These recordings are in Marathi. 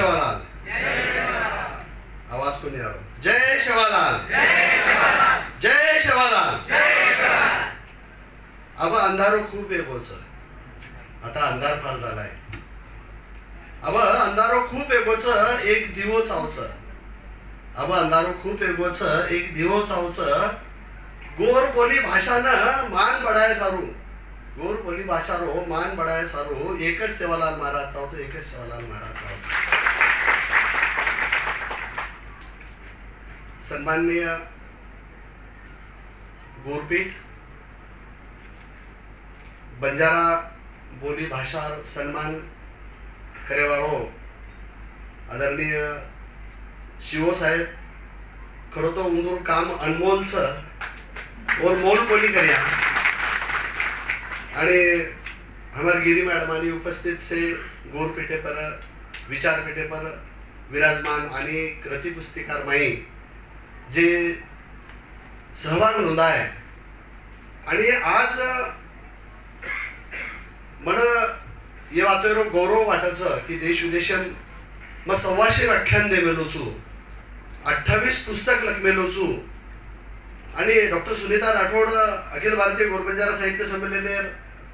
शेवालाल आवाज कोणी आलो जय शेवालाल जय शिवालाल अब अंधारो खूप आहे बोच आता अंधार फार झालाय. अब अंधारो खूप आहे बोच एक दिवो चावच अब अंधारो खूप आहे बोच एक दिवो चावच गोर बोली भाषानं मान बडाय सारू. गोर बोली भाषा रो मान बडाय सारू. एकच सेवालाल महाराज चावचं एकच सेवालाल महाराज चावचं सन्माननीय गोरपीठ बंजारा बोली भाषा सन्मान करेवाळो आदरणीय शिवो साहेब खरं तो उंदूर काम अनमोलचं और मोल बोली करिया. आणि हमारे गिरी मैडमानी उपस्थित से गोरपेटे पर विचार पेटे पर विराजमान आणि कृती पुस्तिकार माई जे सहभाग नोंदाय आणि आज म्हण ये वातेरो गौरव वाटायचं की देश विदेशन मग सव्वाशे व्याख्यान दे मेलोचू अठ्ठावीस पुस्तक लखमेलोचू आणि डॉक्टर सुनीता राठोड अखिल भारतीय गोरबंजारा साहित्य संमेलने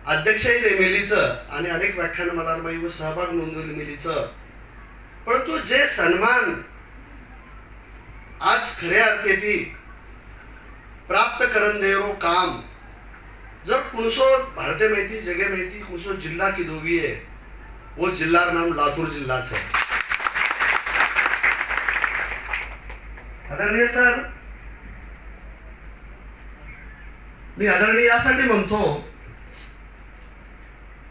अध्यक्षही नेमिलीचं आणि अनेक व्याख्यान मला व सहभाग नोंदवली मिलीचं परंतु जे सन्मान आज खऱ्या अर्थेती प्राप्त करण देरो काम. जर कुणसो भारतीय माहिती जगे माहिती कुणसो जिल्हा की धोबी आहे वो जिल्हा नाम लातूर जिल्हाच आहे. आदरणीय सर मी आदरणीय यासाठी म्हणतो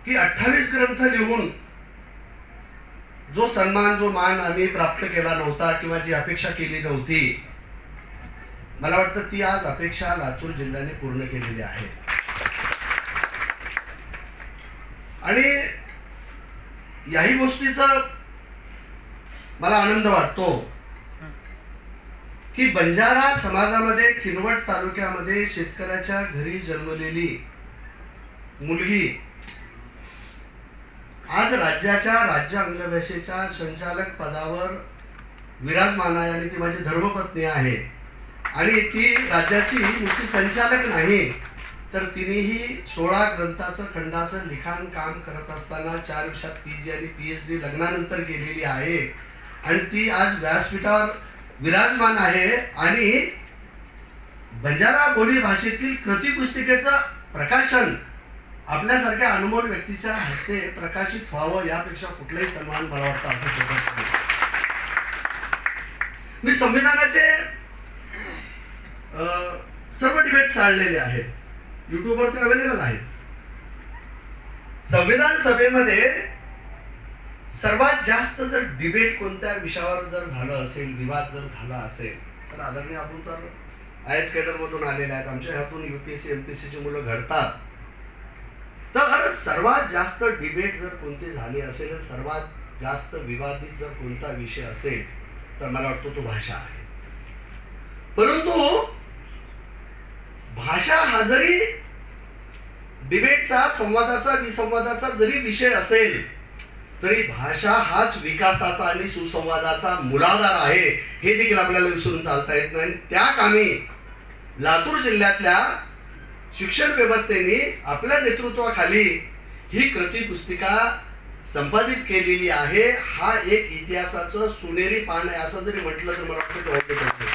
की अठ्ठावीस ग्रंथ लिहून जो सन्मान जो मान आम्ही प्राप्त केला नव्हता किंवा जी अपेक्षा केली नव्हती मला वाटतं ती आज अपेक्षा लातूर जिल्ह्याने पूर्ण केलेली आहे. आणि याही गोष्टीचा मला आनंद वाटतो की बंजारा समाजामध्ये किनवट तालुक्यामध्ये शेतकऱ्याच्या घरी जन्मलेली मुलगी आज राज्याच्या राज्य आंग्ल भाषेच्या संचालक पदावर विराजमान आहे आणि ती माझी धर्मपत्नी आहे. आणि ती राज्याची नुसती संचालक नाही तर तिनेही सोळा ग्रंथाचं खंडाचं लिखाण काम करत असताना चार वर्षात पी जी आणि पी एच डी लग्नानंतर केलेली आहे. आणि ती आज व्यासपीठावर विराजमान आहे आणि बंजारा बोली भाषेतील कृती पुस्तिकेचं प्रकाशन आपल्यासारख्या अनमोल व्यक्तीच्या हस्ते प्रकाशित व्हावं यापेक्षा कुठलाही सन्मान मला वाटतं असू मी संविधानाचे सर्व डिबेट चाललेले आहेत. युट्यूबवर ते अवेलेबल आहेत. संविधान सभेमध्ये सर्वात जास्त जर डिबेट कोणत्या विषयावर जर झालं असेल विवाद जर झाला असेल तर आदरणीय आपण तर आय एस मधून आलेले आहेत. आमच्या ह्यातून युपीएससी एमपीएससी ची मुलं घडतात. तर सर्वात जास्त डिबेट जर कोणती झाली असेल सर्वात जास्त विवादित जर कोणता विषय असेल तर मला वाटतो तो भाषा आहे. परंतु भाषा हा जरी डिबेटचा संवादाचा विसंवादाचा जरी विषय असेल तरी भाषा हाच विकासाचा आणि सुसंवादाचा मुलाधार आहे हे देखील आपल्याला विसरून चालता येत नाही. त्या कामी लातूर जिल्ह्यातल्या शिक्षण व्यवस्थेने आपल्या नेतृत्वाखाली ही कृती पुस्तिका संपादित केलेली आहे. हा एक इतिहासाचं सुनेरी पान आहे असं जरी म्हटलं तर मला वाटतं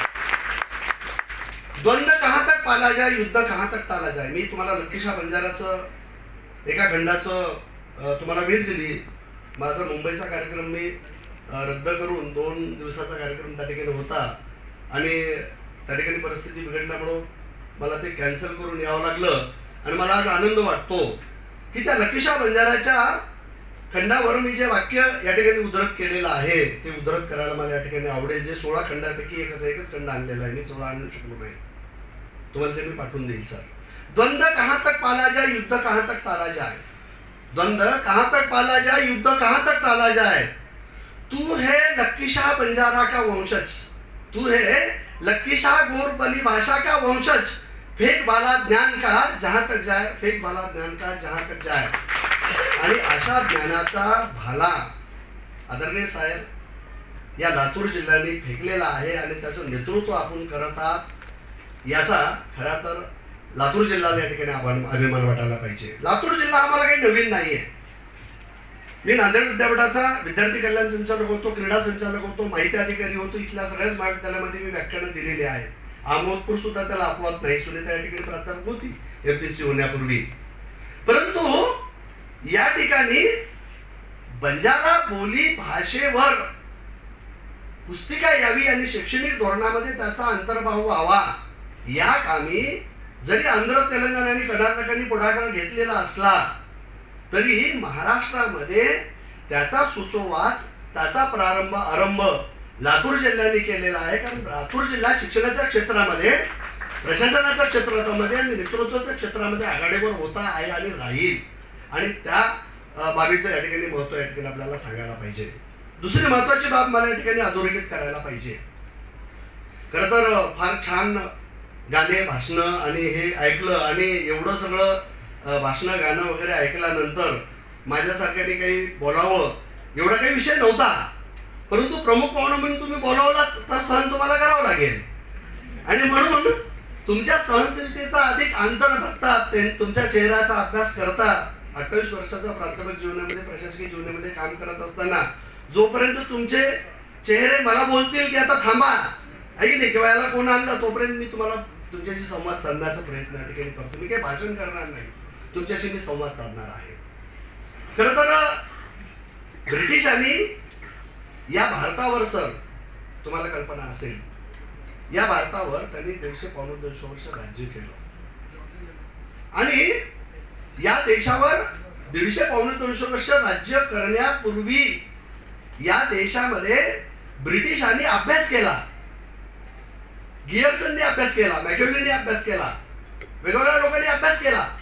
द्वंद्व कहा तक पाला जाय युद्ध कहा तक टाला जाय मी तुम्हाला लक्कीशा बंजाराचं एका खंडाचं तुम्हाला भेट दिली. माझा मुंबईचा कार्यक्रम मी रद्द करून दोन दिवसाचा कार्यक्रम त्या ठिकाणी होता. आणि त्या ठिकाणी परिस्थिती बिघडल्यामुळं मला ते कॅन्सल करून यावं लागलं आणि मला आज आनंद वाटतो. की त्या लकीशा बंजाराच्या खंडावर मी जे वाक्य या ठिकाणी उद्धृत केलेलं आहे ते उद्धृत करायला मला या ठिकाणी आवडेल. जे सोळा खंडापैकी एकच एकच खंड आणलेला आहे. मी सोळा आणू शकलो नाही. तुम्हाला ते मी पाठवून देईल सर द्वंद्व कहाँ तक पाला जाए युद्ध कहाँ तक टाला जाए? द्वंद्व कहाँ तक पाला जाए युद्ध कहाँ तक टाला जाए? तू है लक्कीशाह बंजारा का वंशज. तू है लक्कीशाह गोर बली भाषा का वंशज. फेक बाला ज्ञान का जहां तक जाए फेक बाला ज्ञान का जहां तक जाए आणि अशा ज्ञानाचा भाला आदरणीय साहेब या लातूर जिल्ह्याने फेकलेला आहे आणि त्याचं नेतृत्व आपण करत आहात याचा खरा तर लातूर जिल्ह्याला या ठिकाणी आपण अभिमान वाटायला पाहिजे. लातूर जिल्हा आम्हाला काही नवीन नाही आहे मी नांदेड विद्यापीठाचा विद्यार्थी कल्याण संचालक होतो क्रीडा संचालक होतो माहिती अधिकारी होतो इथल्या सगळ्याच महाविद्यालयामध्ये मी व्याख्यानं दिलेली आहेत. आमोदपूर सुद्धा त्याला अपवाद नाही. सुनीता या ठिकाणी प्राध्यापक होती. एफपीसी होण्यापूर्वी. परंतु या ठिकाणी बंजारा बोली भाषेवर पुस्तिका यावी आणि शैक्षणिक धोरणामध्ये त्याचा अंतर्भाव व्हावा या कामी जरी आंध्र तेलंगणा आणि कर्नाटकांनी पुढाकार घेतलेला असला तरी महाराष्ट्रामध्ये त्याचा सुचोवाच त्याचा प्रारंभ आरंभ लातूर जिल्ह्याने केलेला आहे. कारण लातूर जिल्हा शिक्षणाच्या क्षेत्रामध्ये प्रशासनाच्या क्षेत्रामध्ये आणि नेतृत्वाच्या क्षेत्रामध्ये आघाडीवर होता आहे आणि राहील. आणि त्या बाबीचं या ठिकाणी महत्त्व या ठिकाणी आपल्याला सांगायला पाहिजे. दुसरी महत्त्वाची बाब मला या ठिकाणी अधोरेखित करायला पाहिजे. खरं तर फार छान गाणे भाषणं आणि हे ऐकलं आणि एवढं सगळं भाषणं गाणं वगैरे ऐकल्यानंतर माझ्यासारख्याने काही बोलावं एवढा काही विषय नव्हता. परंतु प्रमुख पाहुणा म्हणून तुम्ही बोलावला तर सहन तुम्हाला करावं लागेल. आणि म्हणून तुमच्या सहनशीलतेचा अधिक अंतर बघतात ते तुमच्या चेहऱ्याचा अभ्यास करता अठ्ठावीस वर्षाचा प्राथमिक जीवनामध्ये प्रशासकीय जीवनामध्ये काम करत असताना जोपर्यंत तुमचे चेहरे मला बोलतील की आता थांबा. ऐक नाही किंवा याला कोण आणलं? तोपर्यंत मी तुम्हाला तुमच्याशी संवाद साधण्याचा प्रयत्न या ठिकाणी करतो. मी काही भाषण करणार नाही. तुमच्याशी मी संवाद साधणार आहे. खरं तर ब्रिटिशांनी या भारतावर सर तुम्हाला कल्पना असेल. या भारतावर त्यांनी दीडशे पावणे दोनशे वर्ष राज्य केलं. आणि या देशावर दीडशे पावणे दोनशे वर्ष राज्य करण्यापूर्वी या देशामध्ये ब्रिटिशांनी अभ्यास केला. गियर्सनने अभ्यास केला मॅक्युलीने अभ्यास केला वेगवेगळ्या लोकांनी अभ्यास केला.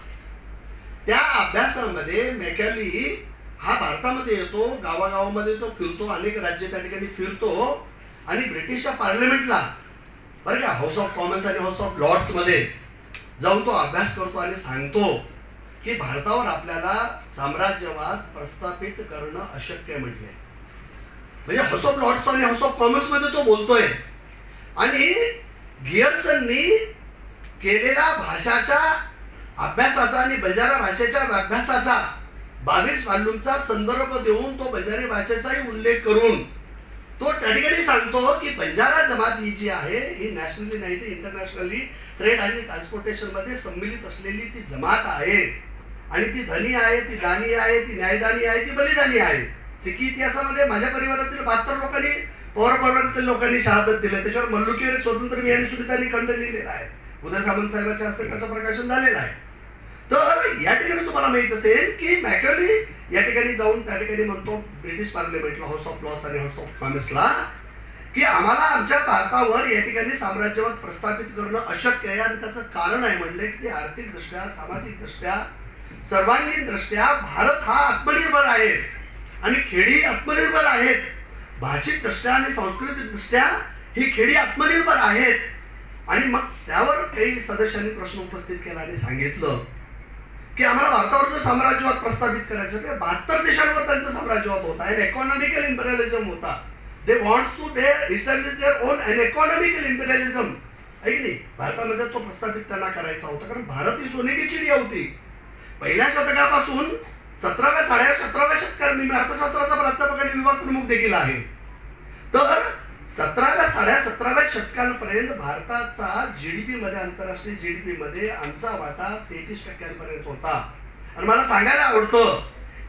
त्या अभ्यासामध्ये मॅकॅली हा भारतामध्ये येतो गावागावामध्ये तो फिरतो अनेक राज्य त्या ठिकाणी फिरतो आणि ब्रिटिशच्या पार्लमेंटला बरं का हाऊस ऑफ कॉमन्स आणि हाऊस ऑफ लॉर्ड्समध्ये जाऊन तो अभ्यास करतो आणि सांगतो की भारतावर आपल्याला साम्राज्यवाद प्रस्थापित करणं अशक्य आहे म्हणजे हाऊस ऑफ लॉर्ड्स आणि हाऊस ऑफ कॉमर्समध्ये तो बोलतोय. आणि गियर्सननी केलेल्या भाषाच्या अभ्यासाचा आणि बंजारा भाषेच्या अभ्यासाचा बावीस व्हॉल्यूमचा संदर्भ देऊन तो बंजारी भाषेचाही उल्लेख करून तो त्या ठिकाणी सांगतो की बंजारा जमात ही जी आहे ही नॅशनली नाही तर इंटरनॅशनली ट्रेड आणि ट्रान्सपोर्टेशनमध्ये सम्मिलित असलेली ती जमात आहे. आणि ती धनी आहे ती दानी आहे ती न्यायदानी आहे ती बलिदानी आहे. सिक्की इतिहासामध्ये माझ्या परिवारातील बहात्तर लोकांनी पौरपौरातील लोकांनी शहादत दिलं. त्याच्यावर मल्लुकीवर स्वतंत्र मी आणि सुनीतांनी खंड लिहिलेला आहे. उदय सामंत साहेबांच्या हस्ते त्याचं प्रकाशन झालेलं आहे. तर या ठिकाणी तुम्हाला माहीत असेल की मॅकली या ठिकाणी जाऊन त्या ठिकाणी म्हणतो ब्रिटिश पार्लमेंटला हाऊस ऑफ लॉस आणि हाऊस ऑफ कॉमर्सला की आम्हाला आमच्या भारतावर या ठिकाणी साम्राज्यवाद प्रस्थापित करणं अशक्य आहे. आणि त्याचं कारण आहे म्हणलं की ते आर्थिक दृष्ट्या सामाजिक दृष्ट्या सर्वांगीण दृष्ट्या भारत हा आत्मनिर्भर आहे. आणि खेडी आत्मनिर्भर आहेत. भाषिक दृष्ट्या आणि सांस्कृतिक दृष्ट्या ही खेडी आत्मनिर्भर आहेत. आणि मग त्यावर काही सदस्यांनी प्रश्न उपस्थित केला आणि सांगितलं. की आम्हाला भारतावर साम्राज्यवाद प्रस्थापित करायचं तर बहात्तर देशांवर त्यांचा साम्राज्यवाद होता. अँड इकॉनॉमिकल इम्पेरियलिझम होता. They want to they establish their own and economical imperialism आहे की नाही? भारतामध्ये तो प्रस्थापित त्यांना करायचा होता. कारण भारत ही सोनेरी चिडिया होती. पहिल्या शतकापासून सतराव्या साडे सतराव्या शतकात मी अर्थशास्त्राचा प्राध्यापक आणि विभाग प्रमुख देखील आहे. तर सतराव्या साड्या सतराव्या शतकांपर्यंत भारताचा जी डी पी मध्ये आंतरराष्ट्रीय जी डी पी मध्ये आमचा वाटा तेहतीस टक्क्यांपर्यंत होता. आणि मला सांगायला आवडतं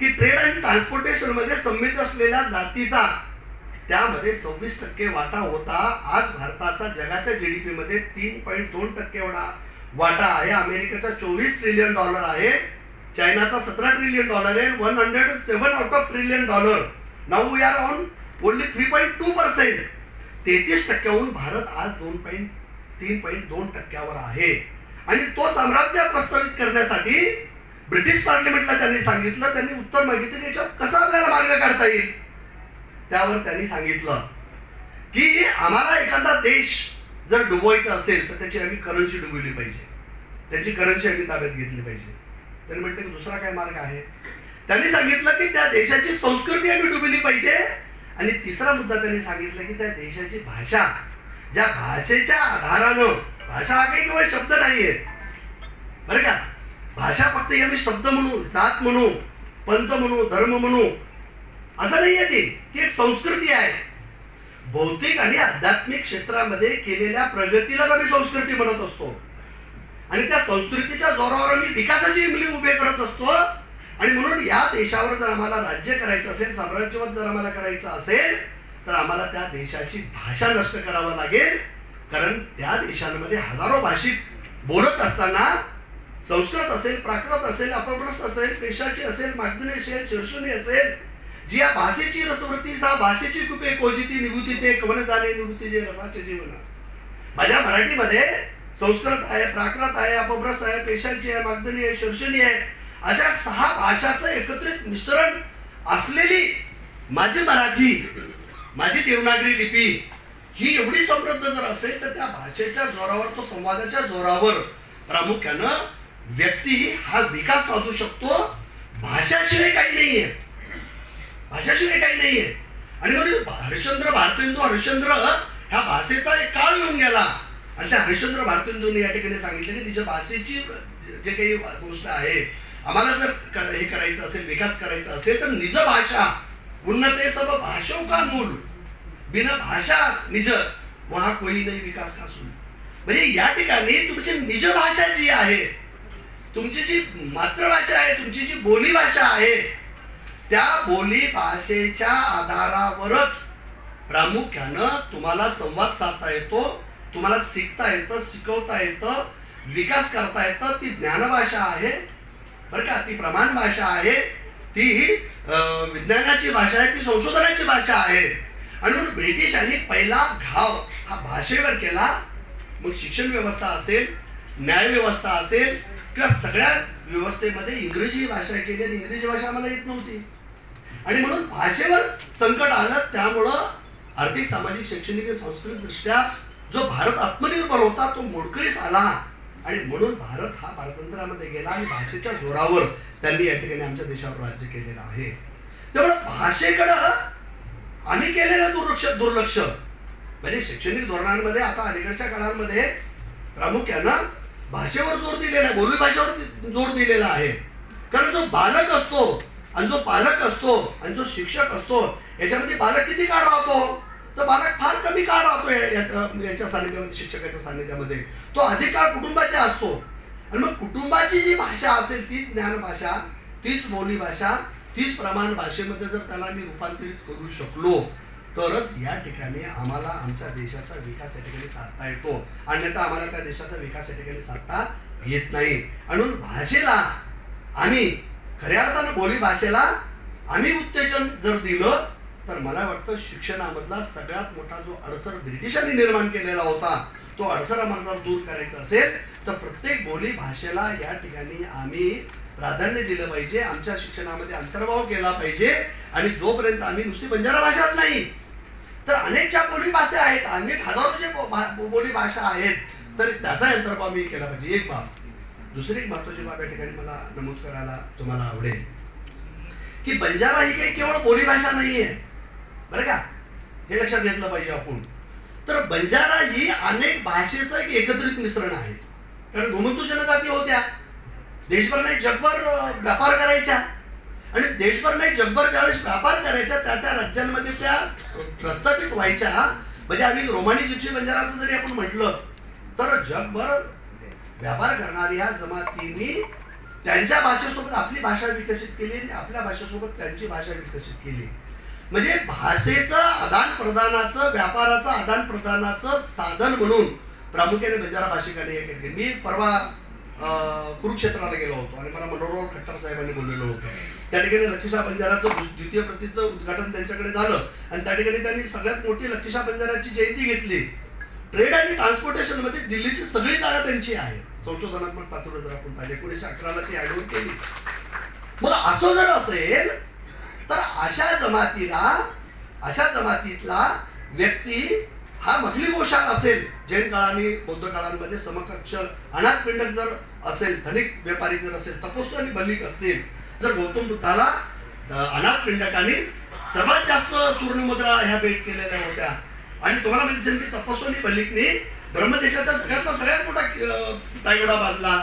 की ट्रेड अँड ट्रान्सपोर्टेशनमध्ये संमित असलेल्या जातीचा त्यामध्ये सव्वीस टक्के वाटा होता. आज भारताचा जगाच्या जी डी मध्ये तीन पॉईंट दोन टक्के एवढा वाटा आहे. अमेरिकेचा चोवीस ट्रिलियन डॉलर आहे. चायनाचा सतरा ट्रिलियन डॉलर आहे. One hundred seven out of trillion dollar now we are on only three point two percent तेहतीस टक्क्याहून भारत आज दोन पॉईंट तीन पॉईंट दोन टक्क्यावर आहे. आणि तो साम्राज्य प्रस्तावित करण्यासाठी ब्रिटिश पार्लिमेंटला त्यांनी सांगितलं त्यांनी उत्तर मागितलं की याच्यावर कसा आपल्याला मार्ग काढता येईल? त्यावर त्यांनी सांगितलं की आम्हाला एखादा देश जर डुबवायचा असेल तर त्याची आम्ही करन्सी डुबवली पाहिजे. त्याची करन्सी आम्ही ताब्यात घेतली पाहिजे. त्यांनी म्हटलं की दुसरा काय मार्ग आहे? त्यांनी सांगितलं की त्या देशाची संस्कृती आम्ही डुबवली पाहिजे आणि तिसरा मुद्दा त्यांनी सांगितलं की त्या देशाची भाषा ज्या भाषेच्या आधारानं भाषा हा काही केवळ शब्द नाहीये. बरं का? भाषा फक्त हे आम्ही शब्द म्हणू जात म्हणू पंथ म्हणू धर्म म्हणू असं नाहीये ती. ती एक संस्कृती आहे. भौतिक आणि आध्यात्मिक क्षेत्रामध्ये केलेल्या प्रगतीलाच आम्ही संस्कृती म्हणत असतो. आणि त्या संस्कृतीच्या जोरावर आम्ही विकासाची इमली उभे करत असतो. आणि म्हणून या देशावर जर आम्हाला राज्य करायचं असेल साम्राज्यवाद जर आम्हाला करायचं असेल तर आम्हाला त्या देशाची भाषा नष्ट करावं लागेल. कारण त्या देशांमध्ये हजारो भाषिक बोलत असताना संस्कृत असेल प्राकृत असेल अपभ्रस असेल पेशाची असेल मागदनी असेल शिर्षणी असेल जी या भाषेची रसवृत्ती सा भाषेची कुपे कोजिती निभूती ते कवन जाणे निवृत्ती जे रसाचे जीवन. माझ्या मराठीमध्ये संस्कृत आहे प्राकृत आहे अपभ्रस आहे पेशाची आहे मागदनी आहे शर्षणी आहे अशा सहा भाषाचं एकत्रित मिश्रण असलेली माझी मराठी माझी देवनागरी लिपी ही एवढी समृद्ध जर असेल तर त्या भाषेच्या जोरावर तो संवादाच्या जोरावर प्रामुख्यानं व्यक्ती हा विकास साधू शकतो. भाषाशिवाय काही नाही आहे भाषाशिवाय काही नाही आहे आणि म्हणून हरिश्चंद्र भारतेंदू हरिश्चंद्र ह्या भाषेचा एक काळ येऊन गेला. आणि त्या हरिश्चंद्र भारतेंदूने या ठिकाणी सांगितलं की तिच्या भाषेची जे काही गोष्ट आहे आम्हाला जर कर- हे करायचं असेल विकास करायचा असेल तर निज भाषा उन्नते सब भाषो का मूल? बिन भाषा निज वहा कोई नाही विकास का सुन. म्हणजे या ठिकाणी तुमची निज भाषा जी आहे तुमची जी मातृभाषा आहे तुमची जी बोली भाषा आहे त्या बोली भाषेच्या आधारावरच प्रामुख्यानं तुम्हाला संवाद साधता येतो तुम्हाला शिकता येतं शिकवता येतं विकास करता येतं ती ज्ञानभाषा आहे बरं का ती प्रमाण भाषा आहे ती विज्ञानाची भाषा आहे ती संशोधनाची भाषा आहे. आणि म्हणून ब्रिटिशांनी पहिला घाव हा भाषेवर केला. मग शिक्षण व्यवस्था असेल न्याय व्यवस्था असेल किंवा सगळ्या व्यवस्थेमध्ये इंग्रजी भाषा केली आणि इंग्रजी भाषा आम्हाला येत नव्हती. आणि म्हणून भाषेवर संकट आलं त्यामुळं आर्थिक सामाजिक शैक्षणिक सांस्कृतिकदृष्ट्या सांस्कृतिक दृष्ट्या जो भारत आत्मनिर्भर होता तो मोडकळीस आला. आणि म्हणून भारत हा पारतंत्र्यामध्ये गेला आणि भाषेच्या जोरावर त्यांनी या ठिकाणी आमच्या देशावर राज्य केलेलं आहे. त्यामुळे भाषेकडं आम्ही केलेलं दुर्लक्ष दुर्लक्ष. म्हणजे शैक्षणिक धोरणांमध्ये आता अलीकडच्या काळांमध्ये प्रामुख्यानं भाषेवर जोर दिलेला आहे बोली भाषेवर जोर दिलेला आहे. कारण जो बालक असतो आणि जो पालक असतो आणि जो शिक्षक असतो याच्यामध्ये बालक किती काळ राहतो? तर बालक फार कमी काळ राहतो या- याच्या सानिध्यामध्ये शिक्षकाच्या सानिध्यामध्ये तो अधिकार कुटुंबाचा असतो. आणि मग कुटुंबाची जी भाषा असेल तीच ज्ञान भाषा तीच बोलीभाषा तीच प्रमाण भाषेमध्ये जर त्याला मी रूपांतरित करू शकलो तरच या ठिकाणी आम्हाला आमच्या देशाचा विकास या ठिकाणी साधता येतो. अन्यथा आम्हाला त्या देशाचा विकास या ठिकाणी साधता येत नाही. आणि म्हणून भाषेला आम्ही खऱ्या अर्थानं बोली भाषेला आम्ही उत्तेजन जर दिलं तर मला वाटतं शिक्षणामधला सगळ्यात मोठा जो अडसर ब्रिटिशांनी निर्माण केलेला होता तो अडसरा आम्हाला जर दूर करायचा असेल तर प्रत्येक बोली भाषेला या ठिकाणी आम्ही प्राधान्य दिलं पाहिजे. आमच्या शिक्षणामध्ये अंतर्भाव केला पाहिजे. आणि जोपर्यंत आम्ही नुसती बंजारा भाषाच नाही तर अनेक ज्या बोली भाषा आहेत अनेक हजारो जे बोली भाषा आहेत तर त्याचा अंतर्भाव मी केला पाहिजे. एक बाब. दुसरी महत्वाची बाब या ठिकाणी मला नमूद करायला तुम्हाला आवडेल की बंजारा ही काही केवळ बोली भाषा नाहीये. बरं का? हे लक्षात घेतलं पाहिजे आपण. तर बंजारा ही अनेक भाषेचं एक एकत्रित मिश्रण आहे. कारण घुमंतू जनजाती होत्या. देशभर नाही जगभर व्यापार करायच्या. आणि देशभर नाही जगभर ज्यावेळेस व्यापार करायचा त्या त्या राज्यांमध्ये त्या प्रस्थापित व्हायच्या. म्हणजे आम्ही रोमानी जिप्सी बंजाराचं जरी आपण म्हटलं तर जगभर व्यापार करणाऱ्या जमातींनी त्यांच्या भाषेसोबत आपली भाषा विकसित केली आणि आपल्या भाषेसोबत त्यांची भाषा विकसित केली. म्हणजे भाषेचं आदान प्रदानाचं व्यापाराचं आदान प्रदानाचं साधन म्हणून प्रामुख्याने बंजारा भाषिकांनी हे केले मी परवा अं, कुरुक्षेत्राला गेलो होतो आणि मला मनोहरलाल खट्टर साहेबांनी बोललेलं होतं. त्या ठिकाणी लखीशा बंजाराचं द्वितीय प्रतीचं उद्घाटन त्यांच्याकडे झालं आणि त्या ठिकाणी त्यांनी सगळ्यात मोठी लखीशा बंजाराची जयंती घेतली. ट्रेड आणि ट्रान्सपोर्टेशनमध्ये दिल्लीची सगळी जागा त्यांची आहे. संशोधनात्मक पातळीवर जर आपण पाहिजे एकोणीसशे अकराला ती ऍडवोट केली. मग असं जर असेल तर अशा जमातीला अशा जमातीतला व्यक्ती हा मधली गोशाल असेल जैन काळाने बौद्ध काळांमध्ये समकक्ष अनाथ पिंडक जर असेल धनिक व्यापारी जर असेल तपोस्थ आणि बलिक असतील जर गौतम बुद्धाला अनाथ पिंडकाने सर्वात जास्त सुवर्णमुद्रा ह्या भेट केलेल्या होत्या. आणि तुम्हाला माहिती असेल की आणि बलिकने ब्रह्मदेशाचा सगळ्यातला सगळ्यात मोठा पायगडा बांधला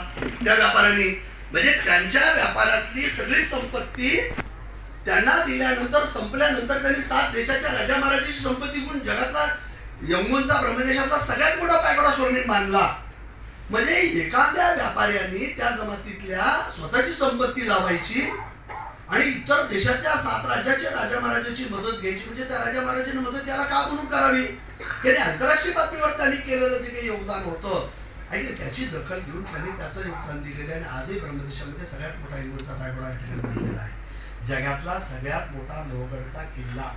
त्या व्यापाऱ्यांनी. म्हणजे त्यांच्या व्यापारातली सगळी संपत्ती त्यांना दिल्यानंतर संपल्यानंतर त्यांनी सात देशाच्या राजा महाराजांची संपत्ती गुण जगातला यमुनचा ब्रह्मदेशाचा सगळ्यात मोठा पायगोडा स्वर्णित बांधला. म्हणजे एखाद्या व्यापाऱ्यांनी त्या जमातीतल्या स्वतःची संपत्ती लावायची आणि इतर देशाच्या सात राज्याच्या राजा महाराजांची मदत घ्यायची. म्हणजे त्या राजा महाराजांनी मदत त्याला का म्हणून करावी? त्याने आंतरराष्ट्रीय पातळीवर त्यांनी केलेलं जे काही योगदान होतं ऐकले त्याची दखल घेऊन त्यांनी त्याचं योगदान दिलेलं आहे आणि आजही ब्रह्मदेशामध्ये सगळ्यात मोठा इंग्रजचा पायगोडा मानलेला आहे. जगातला सगळ्यात मोठा लोहगडचा किल्ला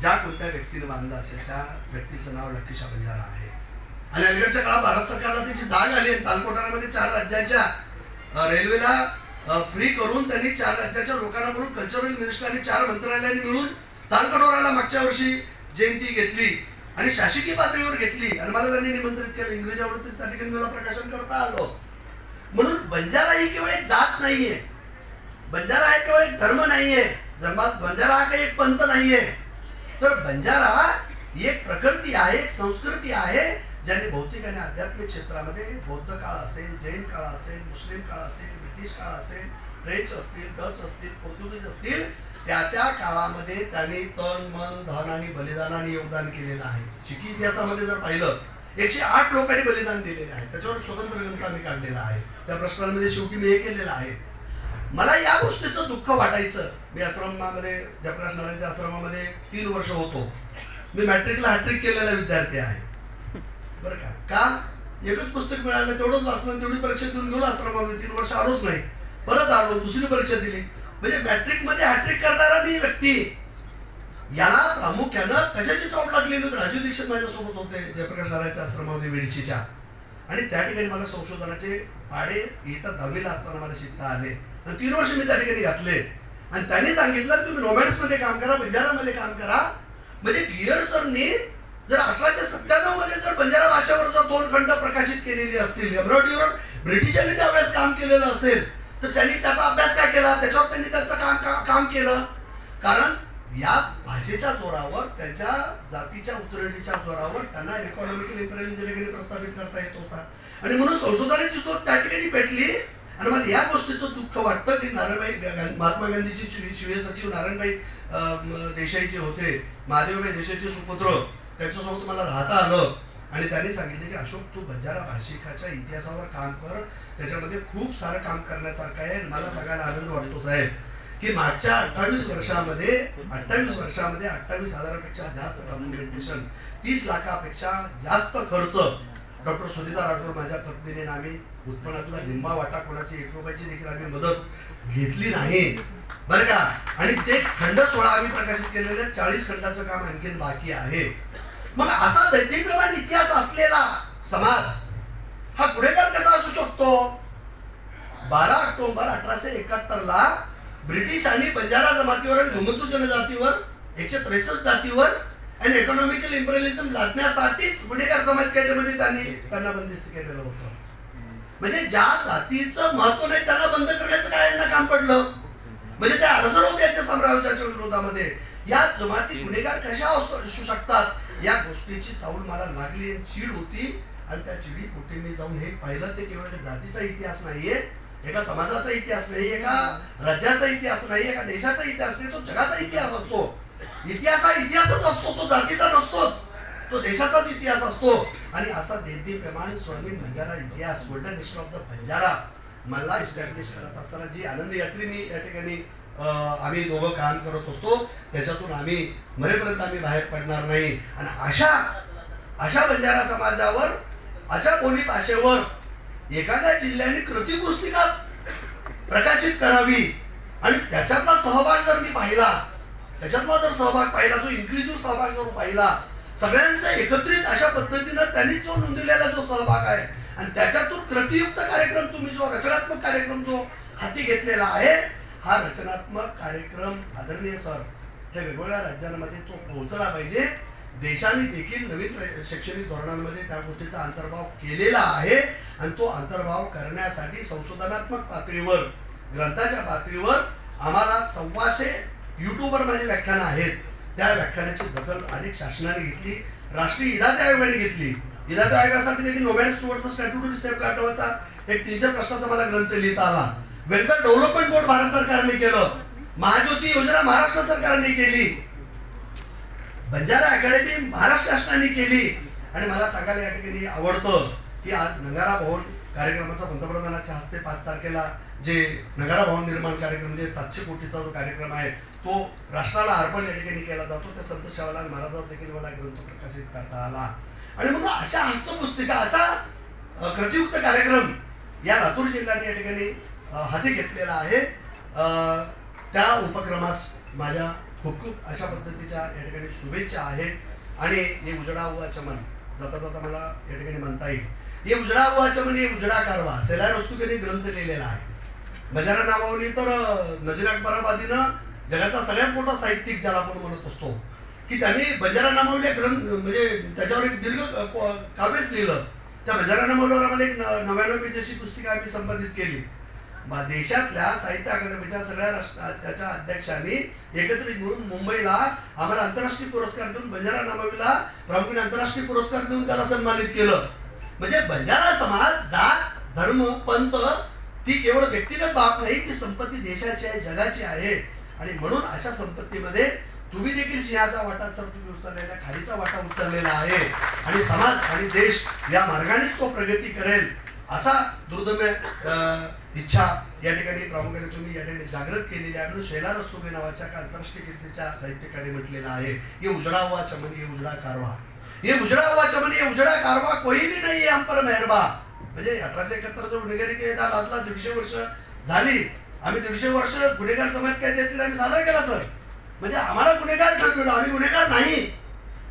ज्या कोणत्या व्यक्तीने बांधला असेल त्या व्यक्तीचं नाव लक्कीशा बंजारा आहे. आणि अलीकडच्या काळात भारत सरकारला त्याची जाग आली आहे. चार राज्याच्या रेल्वेला फ्री करून त्यांनी चार राज्याच्या लोकांना म्हणून कल्चरल मिनिस्टर आणि चार मंत्रालयांनी मिळून तालकटोराला मागच्या वर्षी जयंती घेतली आणि शासकीय पातळीवर घेतली. आणि मला त्यांनी निमंत्रित केलं. इंग्रजी आवडतीच त्या ठिकाणी मला प्रकाशन करता आलं. म्हणून बंजारा ही केवळ जात नाहीये. बंजारा हा केवळ एक धर्म नाहीये. जमात बंजारा हा काही एक पंथ नाहीये. तर बंजारा ही एक प्रकृती आहे एक संस्कृती आहे ज्याने भौतिक आणि आध्यात्मिक क्षेत्रामध्ये बौद्ध काळ असेल जैन काळ असेल मुस्लिम काळ असेल ब्रिटिश काळ असेल फ्रेंच असतील डच असतील पोर्तुगीज असतील त्या त्या काळामध्ये त्यांनी तन मन धन आणि बलिदानाने योगदान केलेलं आहे. शिकी इतिहासामध्ये जर पाहिलं एकशे आठ लोकांनी बलिदान दिलेले आहे. त्याच्यावर स्वतंत्र ग्रंथ आम्ही काढलेला आहे. त्या प्रश्नांमध्ये शेवटी मी हे केलेलं आहे. मला या गोष्टीचं दुःख वाटायचं. मी आश्रमामध्ये जयप्रकाश नारायणच्या आश्रमामध्ये तीन वर्ष होतो. मी मॅट्रिकला हॅट्रिक केलेला विद्यार्थी आहे. बरं का? का? एकच पुस्तक मिळालं तेवढंच वाचलं तेवढी परीक्षा देऊन गेलो आश्रमामध्ये. तीन वर्ष आलोच नाही. परत आलो दुसरी परीक्षा दिली. म्हणजे मॅट्रिकमध्ये हॅट्रिक करणारा मी व्यक्ती. याला प्रामुख्यानं कशाची चोट लागली? होती राजू दीक्षित माझ्यासोबत होते जयप्रकाश नारायणच्या आश्रमामध्ये वेडचीच्या. आणि त्या ठिकाणी मला संशोधनाचे पाडे येतात दहावीला असताना मला शिकता आले. आणि तीन वर्ष मी त्या ठिकाणी घातले. आणि त्यांनी सांगितलं की तुम्ही रोमॅन्समध्ये काम करा बंजारामध्ये काम करा. म्हणजे गियर सरनी जर अठराशे सत्त्याण्णवमध्ये जर बंजारा भाषेवर जर दोन खंड प्रकाशित केलेली असतील एम्ब्रॉयडरीवर ब्रिटिशांनी त्यावेळेस काम केलेलं असेल तर त्यांनी त्याचा अभ्यास काय केला? त्याच्यावर त्यांनी त्याचं काम का- काम केलं? कारण या भाषेच्या जोरावर त्यांच्या जातीच्या उतरंडीच्या जोरावर त्यांना इकॉनॉमिकल इम्पेरियलिझम प्रस्थापित करता येत होता. आणि म्हणून संशोधनाची शोध त्या ठिकाणी पेटली. आणि मला या गोष्टीचं दुःख वाटतं की नारायणबाई महात्मा गांधीचे शिवे सचिव नारायणबाई अं, देसाई जे होते महादेवबाई देसाईचे सुपुत्र त्यांच्यासोबत मला राहता आलं. आणि त्यांनी सांगितले की अशोक तू बंजारा भाषिकाच्या इतिहासावर काम कर. त्याच्यामध्ये खूप सारं काम करण्यासारखं आहे आणि मला सगळ्याला आनंद वाटतो साहेब. की मागच्या अठ्ठावीस वर्षामध्ये अठ्ठावीस वर्षामध्ये अठ्ठावीस हजारापेक्षा जास्त डॉक्युमेंटेशन तीस लाखापेक्षा जास्त खर्च डॉक्टर सुनीता राठोड माझ्या पत्नीने आम्ही उत्पन्नातला निम्मा वाटा कोणाची एक रुपयाची देखील आम्ही मदत घेतली नाही. बरं का? आणि ते खंड सोळा आम्ही प्रकाशित केलेले चाळीस खंडाचं काम आणखीन बाकी आहे. मग असा दैत्यप्रमाण इतिहास असलेला समाज हा गुन्हेगार कसा असू शकतो? बारा ऑक्टोबर अठराशे एकाहत्तर ला आणि बंजारा जमातीवर आणि घुमंतू जनजातीवर एकशे त्रेसष्ट जातीवर आणि इकॉनॉमिकल इम्पेरियलिझम लादण्यासाठीच गुन्हेगार जमात कायद्यामध्ये त्यांनी त्यांना बंदिस्त केलेलं होतं. म्हणजे ज्या जातीचं महत्त्व नाही त्यांना बंद करण्याचं काय यांना काम पडलं? म्हणजे ते अडचण होते याच्या साम्राज्याच्या विरोधामध्ये. या जमाती गुन्हेगार कशा असू शकतात? या गोष्टीची चावल मला लागली चीड होती आणि त्या चिडी पोटी मी जाऊन हे पाहिलं ते केवळ एका जातीचा इतिहास नाहीये एका समाजाचा इतिहास नाही एका राज्याचा इतिहास नाही एका देशाचा इतिहास नाही तो जगाचा इतिहास असतो. इतिहास हा इतिहासच असतो तो जातीचा नसतोच. तो देशाचाच इतिहास असतो. आणि असा देवदेव प्रमाण स्वर्णिम बंजारा इतिहास golden history of the Banjara मला इस्टॅब्लिश करत असताना जी आनंद यात्री मी या ठिकाणी आम्ही दोघं काम करत असतो त्याच्यातून आम्ही मरेपर्यंत आम्ही बाहेर पडणार नाही. आणि अशा अशा बंजारा समाजावर अशा बोली भाषेवर एखाद्या जिल्ह्याने कृती पुस्तिका प्रकाशित करावी आणि त्याच्यातला सहभाग जर मी पाहिला त्याच्यातला जर सहभाग पाहिला जो इन्क्लुझिव्ह सहभाग जर पाहिला सगळ्यांचा एकत्रित अशा पद्धतीनं त्यांनी जो नोंदलेला जो सहभाग आहे आणि त्याच्यातून कृतियुक्त कार्यक्रम तुम्ही जो रचनात्मक कार्यक्रम जो हाती घेतलेला आहे हा रचनात्मक कार्यक्रम आदरणीय सर हे वेगवेगळ्या राज्यांमध्ये तो पोहोचला पाहिजे. देशाने देखील नवीन शैक्षणिक धोरणांमध्ये त्या गोष्टीचा अंतर्भाव केलेला आहे आणि तो अंतर्भाव करण्यासाठी संशोधनात्मक पातळीवर ग्रंथाच्या पातळीवर आम्हाला सव्वाशे युट्यूबवर माझे व्याख्यानं आहेत. त्या व्याख्यानाची दखल अनेक शासनाने घेतली राष्ट्रीय इदाते आयोगाने घेतली. इदाते आयोगासाठी देखील नोबॅल स्टुअर्टचा स्टॅट्युटरी सेफ काढवाचा एक तीनशे प्रश्नाचा मला ग्रंथ लिहिता आला. वेलफेअर डेव्हलपमेंट बोर्ड भारत सरकारने केलं. महाज्योती योजना महाराष्ट्र सरकारने केली. बंजारा अकॅडमी महाराष्ट्र शासनाने केली. आणि मला सांगायला या ठिकाणी आवडतं की आज नगारा भवन कार्यक्रमाचा पंतप्रधानाच्या हस्ते पाच तारखेला जे नगारा भवन निर्माण कार्यक्रम जे सातशे कोटीचा जो कार्यक्रम आहे तो राष्ट्राला अर्पण या ठिकाणी केला जातो. त्या संत शाहूलाल महाराजांवर देखील मला ग्रंथ प्रकाशित करता आला. आणि म्हणून अशा हस्तपुस्तिका असा कृतियुक्त कार्यक्रम या लातूर जिल्ह्याने या ठिकाणी हाती घेतलेला आहे. त्या उपक्रमास माझ्या खूप खूप अशा पद्धतीच्या या ठिकाणी शुभेच्छा आहेत. आणि हे उजडा हुआ चमन जाता जाता मला या ठिकाणी म्हणता येईल. हे उजडा हुआ चमन हे उजडा कारवा सेलार रस्तुकेने ग्रंथ लिहिलेला आहे. बजारा नावावली तर अ, नजीर अकबराबादीनं जगाचा सगळ्यात मोठा साहित्यिक ज्याला आपण म्हणत असतो की त्यांनी बंजारा नामावली ग्रंथ म्हणजे त्याच्यावर एक दीर्घ काव्यच लिहिलं. त्या बंजारा नामावलीवर आम्हाला एक न- जशी पुस्तिका आम्ही संपादित केली. देशातल्या साहित्य अकादमीच्या सगळ्या राष्ट्राच्या अध्यक्षांनी एकत्रित मिळून मुंबईला आम्हाला आंतरराष्ट्रीय पुरस्कार देऊन बंजारा नामावीला प्रामुख्याने आंतरराष्ट्रीय पुरस्कार देऊन त्याला सन्मानित केलं. म्हणजे बंजारा समाज जात धर्म पंत ती केवळ व्यक्तिगत बाब नाही ती संपत्ती देशाची आहे जगाची आहे. आणि म्हणून अशा संपत्तीमध्ये तुम्ही देखील सिंहाचा वाटा सर तुम्ही उचललेला खालीचा वाटा उचललेला आहे. आणि समाज आणि देश या मार्गानेच तो प्रगती करेल असा दुर्दम्य इच्छा या ठिकाणी प्रामुख्याने तुम्ही या ठिकाणी जागृत केलेली आहे. म्हणून शैला रस्तोबे नावाच्या आंतरराष्ट्रीय कीर्तीच्या साहित्यकाने म्हटलेलं आहे ये उजड़ा हुआ चमन ये उजड़ा कारवा. ये उजड़ा हुआ चमन ये उजड़ा कारवा कोई भी नाही है पर मेहरबा म्हणजे अठराशे एकाहत्तर जो गुन्हेगारी कायदा लादला दीडशे वर्ष झाली. आम्ही दीडशे वर्ष गुन्हेगार जमात कायद्यातील आम्ही सादर केला सर. म्हणजे आम्हाला गुन्हेगार ठरवलं आम्ही गुन्हेगार नाही.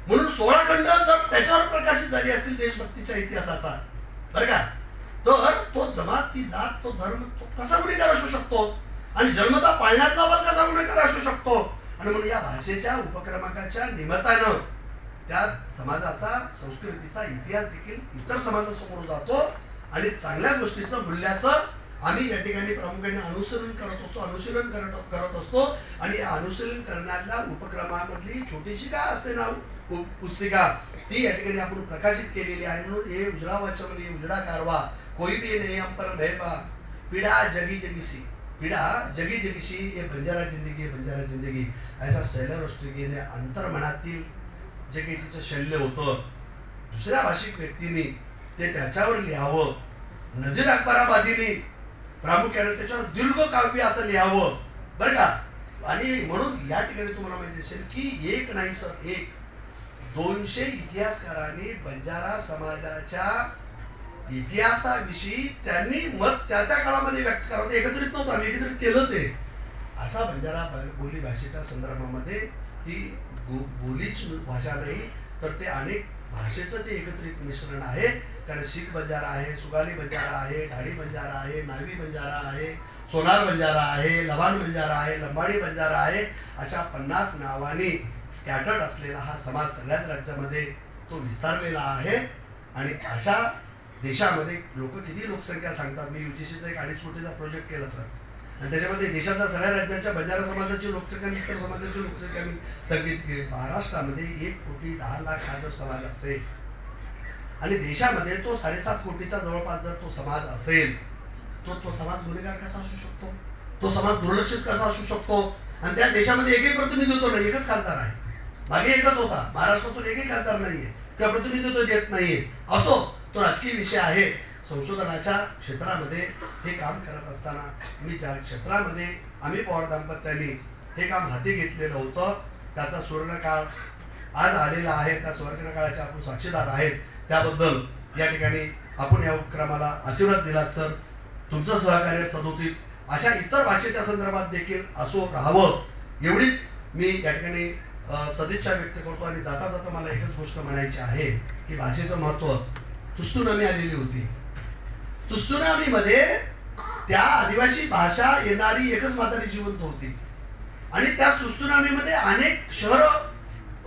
म्हणून सोळा खंड जर त्याच्यावर प्रकाशित झाली असतील देशभक्तीच्या इतिहासाचा बरं का? तर तो जमात ती जात तो धर्म तो कसा गुन्हेगार असू शकतो? आणि जन्मता पाळण्यातला पण कसा गुन्हेगार असू शकतो? आणि म्हणून या भाषेच्या उपक्रमाकाच्या निमित्तानं त्या समाजाचा संस्कृतीचा इतिहास देखील इतर समाजासमोर जातो आणि चांगल्या गोष्टीचं मूल्याचं आम्ही या ठिकाणी प्रामुख्याने अनुसरण करत असतो अनुशीलन करत करत असतो. आणि या अनुशीलन करण्यातल्या उपक्रमामधली छोटीशी का असते ना पु- पुस्तिका. ती या ठिकाणी आपण प्रकाशित केलेली आहे म्हणून हे उजळा वाचन उजळा कारवा. कोई भी नाही अंपर भयपा पीड़ा जगी जगीसी पीड़ा जगी जगीसी हे बंजारा जिंदगी बंजारा जिंदगी. ऐसा सैलर असतो की अंतर्मनातील जे काही तिचं शल्य होतं दुसऱ्या भाषिक व्यक्तीने ते त्याच्यावर लिहावं. नजीर अकबराबादीने प्रामुख्याने त्याच्यावर दीर्घ काव्य असं लिहावं. बरं का? आणि म्हणून या ठिकाणी तुम्हाला माहिती असेल की एक नाही सर एक. दोनशे इतिहासकारांनी बंजारा समाजाच्या इतिहासाविषयी त्यांनी मत त्या त्या काळामध्ये व्यक्त करावं. ते एकत्रित नव्हतं आम्ही एकत्रित केलं ते. असा बंजारा बोली भाषेच्या संदर्भामध्ये ती बोलीच भाषा नाही तर ते अनेक भाषेचं ते एकत्रित मिश्रण आहे. कारण शीख बंजारा आहे सुगाली बंजारा आहे ढाडी बंजारा आहे नावी बंजारा आहे सोनार बंजारा आहे लवाण बंजारा आहे लंबाडी बंजारा आहे अशा पन्नास नावाने स्कॅटर्ड असलेला हा समाज सगळ्याच राज्यामध्ये तो विस्तारलेला आहे. आणि अशा देशामध्ये लोक किती लोकसंख्या सांगतात? मी युजीसीचा एक अडीच कोटीचा प्रोजेक्ट केला सर आणि त्याच्यामध्ये देशातल्या सगळ्या राज्याच्या बंजारा समाजाची लोकसंख्या आणि इतर समाजाची लोकसंख्या मी संगीत केली. महाराष्ट्रामध्ये एक कोटी दहा लाख हा जर समाज असेल आणि देशामध्ये तो साडेसात कोटीचा जवळपास जर तो समाज असेल तो तो समाज गुन्हेगार कसा असू शकतो? तो समाज दुर्लक्षित कसा असू शकतो? आणि त्या देशामध्ये एकही प्रतिनिधित्व नाही एकच खासदार आहे. मागे एकच होता. महाराष्ट्रातून एकही खासदार नाहीये. किंवा प्रतिनिधित्व देत नाहीये. असो तो राजकीय विषय आहे. संशोधनाच्या क्षेत्रामध्ये हे काम करत असताना मी ज्या क्षेत्रामध्ये आम्ही पवार दाम्पत्यांनी हे काम हाती घेतलेलं होतं त्याचा सुवर्णकाळ आज आलेला आहे त्या सुवर्णकाळाचे आपण साक्षीदार आहेत त्याबद्दल या ठिकाणी आपण या उपक्रमाला आशीर्वाद दिलात सर. तुमचं सहकार्य सदोतीत अशा इतर भाषेच्या संदर्भात देखील असो राहावं एवढीच मी या ठिकाणी सदिच्छा व्यक्त करतो आणि जाता जाता मला एकच गोष्ट म्हणायची आहे की भाषेचं महत्त्व तुस्तुनामी आलेली होती. तुस्तुनामीमध्ये त्या आदिवासी भाषा येणारी एकच म्हातारी जिवंत होती. आणि त्या सुस्तुनामीमध्ये अनेक शहरं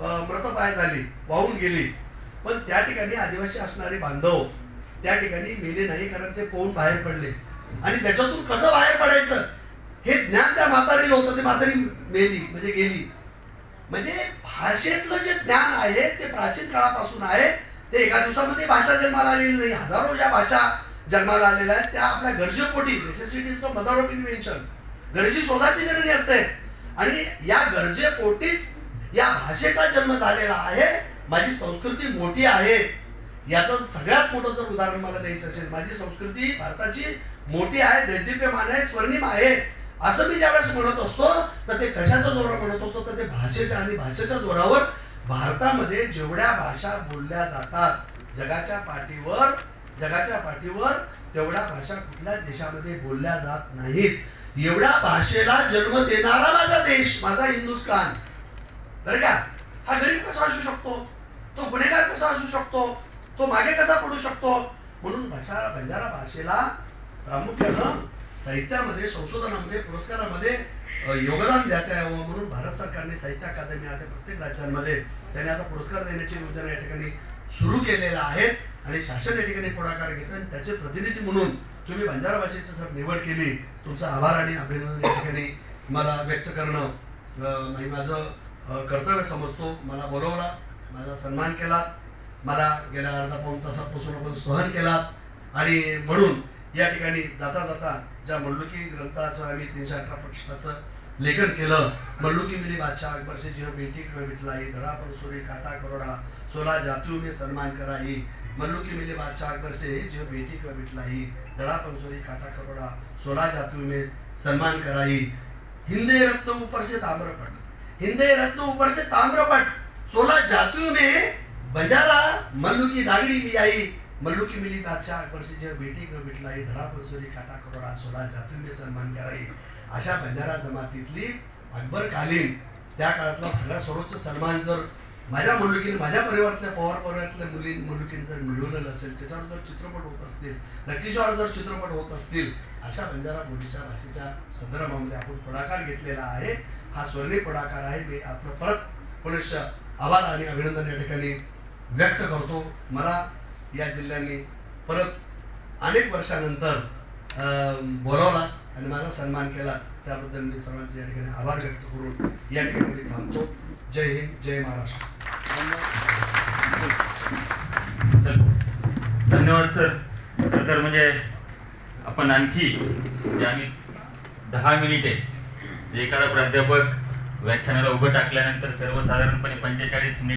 मृतपाय झाली वाहून गेली. पण त्या ठिकाणी आदिवासी असणारे बांधव त्या ठिकाणी मेले नाही कारण ते पोहून बाहेर पडले. आणि त्याच्यातून कसं बाहेर पडायचं? हे ज्ञान त्या म्हातारीला होतं ते म्हातारी मेली म्हणजे गेली. म्हणजे भाषेतलं जे ज्ञान आहे ते प्राचीन काळापासून आहे. ते एका दिवसामध्ये भाषा जन्माला आलेली नाही. हजारो ज्या भाषा जन्माला आलेल्या आहेत त्या आपल्या गरजेपोटी नेसेसिटी तो मदर ऑफ इन्व्हेन्शन गरजी शोधाची जर्नी असते. आणि या गरजेपोटीच या भाषेचा जन्म झालेला आहे माझी संस्कृती मोठी आहे. याचं सगळ्यात मोठं जर उदाहरण मला द्यायचं असेल माझी संस्कृती भारताची मोठी आहे दैदिप्यमान आहे स्वर्णिम आहे असं मी ज्यावेळेस म्हणत असतो तर ते कशाच्या जोरावर म्हणत असतो? तर ते भाषेच्या आणि भाषेच्या जोरावर भारतामध्ये जेवढ्या भाषा बोलल्या जातात जगाच्या पाठीवर जगाच्या पाठीवर तेवढ्या भाषा कुठल्याच देशामध्ये बोलल्या जात नाहीत. एवढ्या भाषेला जन्म देणारा माझा देश माझा हिंदुस्तान बरं का हा गरीब कसा असू शकतो? तो गुन्हेगार कसा असू शकतो? तो मागे कसा पडू शकतो? म्हणून भाषा बंजारा भाषेला प्रामुख्यानं साहित्यामध्ये संशोधनामध्ये पुरस्कारामध्ये योगदान द्यायला यावं म्हणून भारत सरकारने साहित्य अकादमी आता प्रत्येक राज्यांमध्ये त्यांनी आता पुरस्कार देण्याची योजना या ठिकाणी सुरू केलेल्या आहेत आणि शासन या ठिकाणी पुढाकार घेतं आणि त्याचे प्रतिनिधी म्हणून तुम्ही बंजारा भाषेची जर निवड केली तुमचा आभार आणि अभिनंदन या ठिकाणी मला व्यक्त करणं म्हणजे माझं कर्तव्य समजतो. मला बोलवला माझा सन्मान केला मला गेल्या अर्धा पाऊण तासापासून आपण सहन केला. आणि म्हणून या ठिकाणी जाता जाता ज्या मल्लुकी ग्रंथाचं आम्ही तीनशे अठरा प्रश्नाचं लेखन केलं मल्लुकी मिली बादशाह अकबर जिओ बेटी कर बिटलाई धड़ा पर काटा करोड़ा सोला जातू मी सन्मान कराई। मल्लुकी मिली बादशाह अकबर जिओ बेटी कर बिटलाई धड़ा पणसोरी काटा करोड़ा सोला जातू में सन्मान कराई। हिंदे रत्न ऊपर से ताम्रपट हिंदे रत्न ऊपर से ताम्रपट. सोलह जातियों में बजारा मल्लू की दागड़ी ली आई. मल्लू की मिली बादशाह अकबर से जो बेटी को बिटलाई धडा पंसोरी काटा करोडा सोलह जातियों में सन्मान कराई. अशा बंजारा जमातीतली अकबर कालीन. त्या काळातला सगळ्यात सर्वोच्च सन्मान जर माझ्या मुलुकीने माझ्या परिवारातल्या पवार परिवारातल्या मुली मुलुकीने जर मिळवलेलं असेल त्याच्यावर जर चित्रपट होत असतील नक्कीशावर जर चित्रपट होत असतील अशा बंजारा बोलीच्या भाषेच्या संदर्भामध्ये आपण पुढाकार घेतलेला आहे. हा स्वर्णिम पुढाकार आहे. मी आपलं परत पुनश्च आभार आणि अभिनंदन या ठिकाणी व्यक्त करतो. मला या जिल्ह्यांनी परत अनेक वर्षानंतर बोलावला आणि माझा सन्मान केला. त्याबद्दल मी सर्वांचे या ठिकाणी आभार व्यक्त करून या ठिकाणी मी थांबतो. जय हिंद जय महाराष्ट्र. धन्यवाद सर. तर म्हणजे आपण आणखी जे आम्ही दहा मिनिटे एखादा प्राध्यापक व्याख्यानाला उभं टाकल्यानंतर सर्वसाधारणपणे पंचेचाळीस मिनिट